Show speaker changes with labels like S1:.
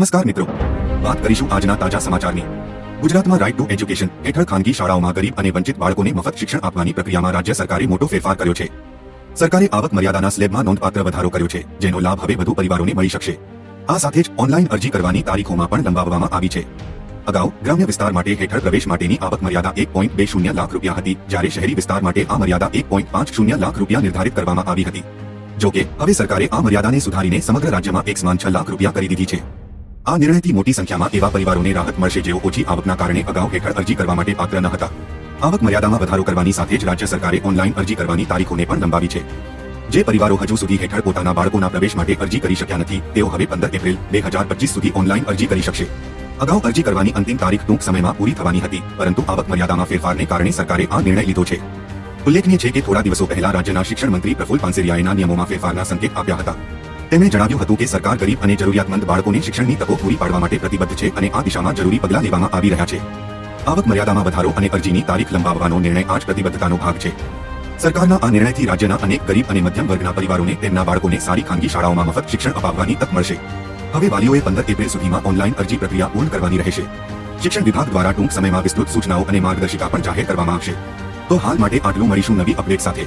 S1: નમસ્કાર મિત્રો. વાત કરીશું આજના તાજા સમાચારની. ગુજરાતમાં રાઇટ ટુ એજ્યુકેશન હેઠળ ખાનગી શાળાઓમાં ગરીબ અને વંચિત બાળકોને મફત શિક્ષણ આપવાની પ્રક્રિયામાં રાજ્ય સરકારે મોટો ફેરફાર કર્યો છે. સરકારે આવક મર્યાદાના સ્લેબમાં નોંધપાત્ર વધારો કર્યો છે, જેનો લાભ હવે વધુ પરિવારોને મળી શકશે. આ સાથે જ ઓનલાઈન અરજી કરવાની તારીખોમાં પણ લંબાવવામાં આવી છે. અગાઉ ગ્રામ્ય વિસ્તાર માટે હેઠળ પ્રવેશ માટેની આવક મર્યાદા એક પોઈન્ટ બે શૂન્ય લાખ રૂપિયા હતી, જ્યારે શહેરી વિસ્તાર માટે આ મર્યાદા એક પોઈન્ટ પાંચ શૂન્ય લાખ રૂપિયા નિર્ધારિત કરવામાં આવી હતી. જોકે હવે સરકારે આ મર્યાદાને સુધારીને સમગ્ર રાજ્યમાં એક સમાન છ લાખ રૂપિયા કરી દીધી છે. આ નિર્ણયથી મોટી સંખ્યામાં એવા પરિવારોને રાહત મળશે જેઓ ઓછી આવકના કારણે અગાઉ હેઠળ અરજી કરવા માટે પાત્ર ન હતા. આવક મર્યાદામાં વધારો કરવાની સાથે જ રાજ્ય સરકારે ઓનલાઈન અરજી કરવાની તારીખોને પણ લંબાવી છે. જે પરિવારો હજુ સુધી હેઠળ પોતાના બાળકોના પ્રવેશ માટે અરજી કરી શક્યા નથી, તેઓ હવે પંદર એપ્રિલ, બે હજાર પચીસ સુધી ઓનલાઈન અરજી કરી શકશે. અગાઉ અરજી કરવાની અંતિમ તારીખ ટૂંક સમયમાં પૂરી થવાની હતી, પરંતુ આવક મર્યાદામાં ફેરફારને કારણે સરકારે આ નિર્ણય લીધો છે. ઉલ્લેખનીય છે કે થોડા દિવસો પહેલા રાજ્યના શિક્ષણ મંત્રી પ્રફુલ પાનસેરિયાએના નિયમોમાં ફેરફારના સંકેત આપ્યા હતા. તેમણે જણાવ્યું હતું કે સરકાર ગરીબ અને જરૂરિયાતમંદ બાળકોને શિક્ષણની તકો પૂરી પાડવા માટે પ્રતિબદ્ધ છે અને આ દિશામાં જરૂરી પગલાં લેવામાં આવી રહ્યા છે. આવક મર્યાદામાં વધારો અને અરજીની તારીખ લંબાવવાનો નિર્ણય આ જ પ્રતિબદ્ધતાનો ભાગ છે. સરકારના આ નિર્ણયથી રાજ્યના અનેક ગરીબ અને મધ્યમ વર્ગના પરિવારોને તેમના બાળકોને સારી ખાનગી શાળાઓમાં મફત શિક્ષણ અપાવવાની તક મળશે. હવે વાલીઓએ પંદર એપ્રિલ સુધીમાં ઓનલાઈન અરજી પ્રક્રિયા પૂર્ણ કરવાની રહેશે. શિક્ષણ વિભાગ દ્વારા ટૂંક સમયમાં વિસ્તૃત સૂચનાઓ અને માર્ગદર્શિકા પણ જાહેર કરવામાં આવશે. તો હાલ માટે આટલું મળીશું નવી અપડેટ સાથે.